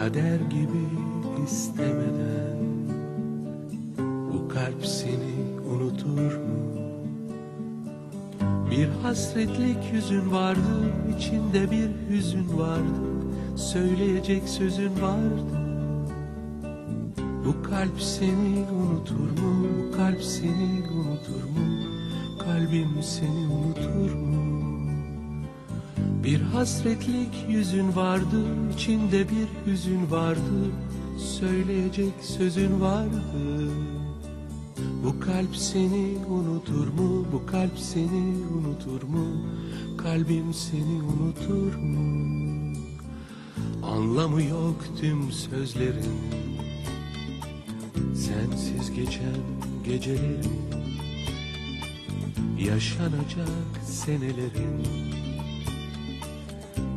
Kader gibi istemeden Bu kalp seni unutur mu? Bir hasretlik yüzün vardı içinde bir hüzün vardı Söyleyecek sözün vardı Bu kalp seni unutur mu? Bu kalp seni unutur mu? Kalbim seni unutur mu? Bir hasretlik yüzün vardı, içinde bir hüzün vardı, söyleyecek sözün vardı. Bu kalp seni unutur mu? Bu kalp seni unutur mu? Kalbim seni unutur mu? Anlamı yok tüm sözlerin, sensiz geçen gecelerin, yaşanacak senelerin.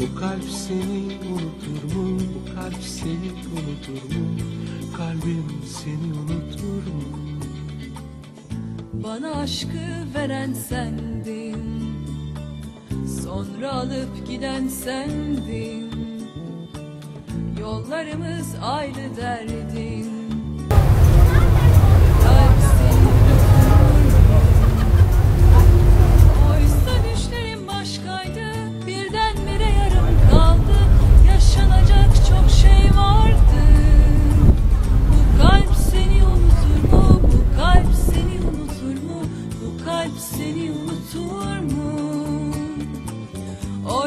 bu kalp seni unutur mu? Bu kalp seni unutur mu? Kalbim seni unutur mu? Bana aşkı veren sendin Sonra alıp giden sendin Yollarımız ayrı derdin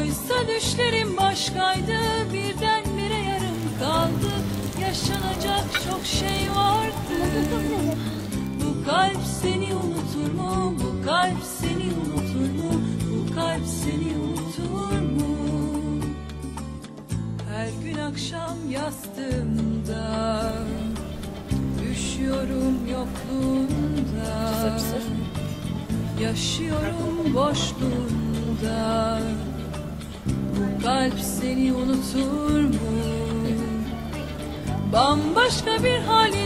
Oysa düşlerim başkaydı Birdenbire yarım kaldı Yaşanacak çok şey vardı Bu kalp seni unutur mu? Bu kalp seni unutur mu? Bu kalp seni unutur mu? Her gün akşam yastığımda Düşüyorum yokluğunda Yaşıyorum boşluğunda kalp seni unutur mu? Bambaşka bir halin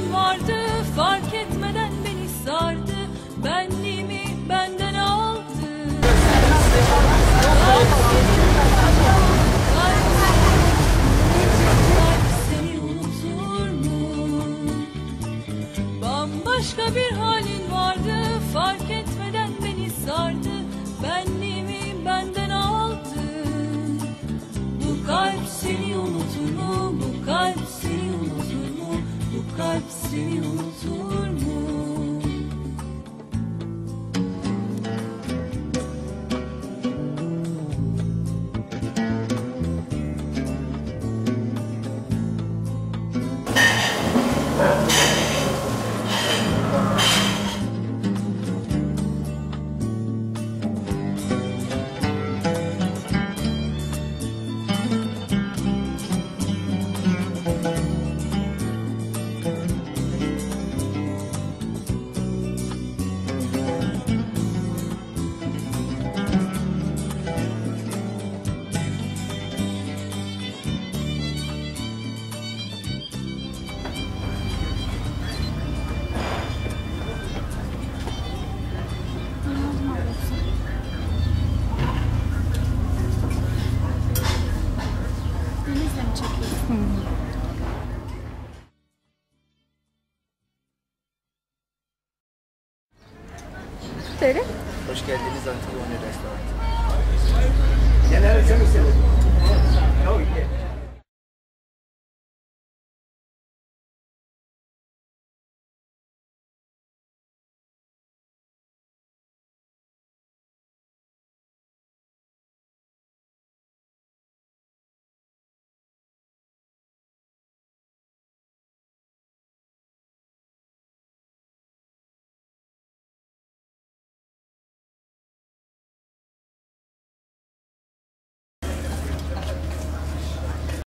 kendinizle mi çekiyorsunuz? Hı hı. Hoş geldiniz Antalya Restoran. Genel sen mi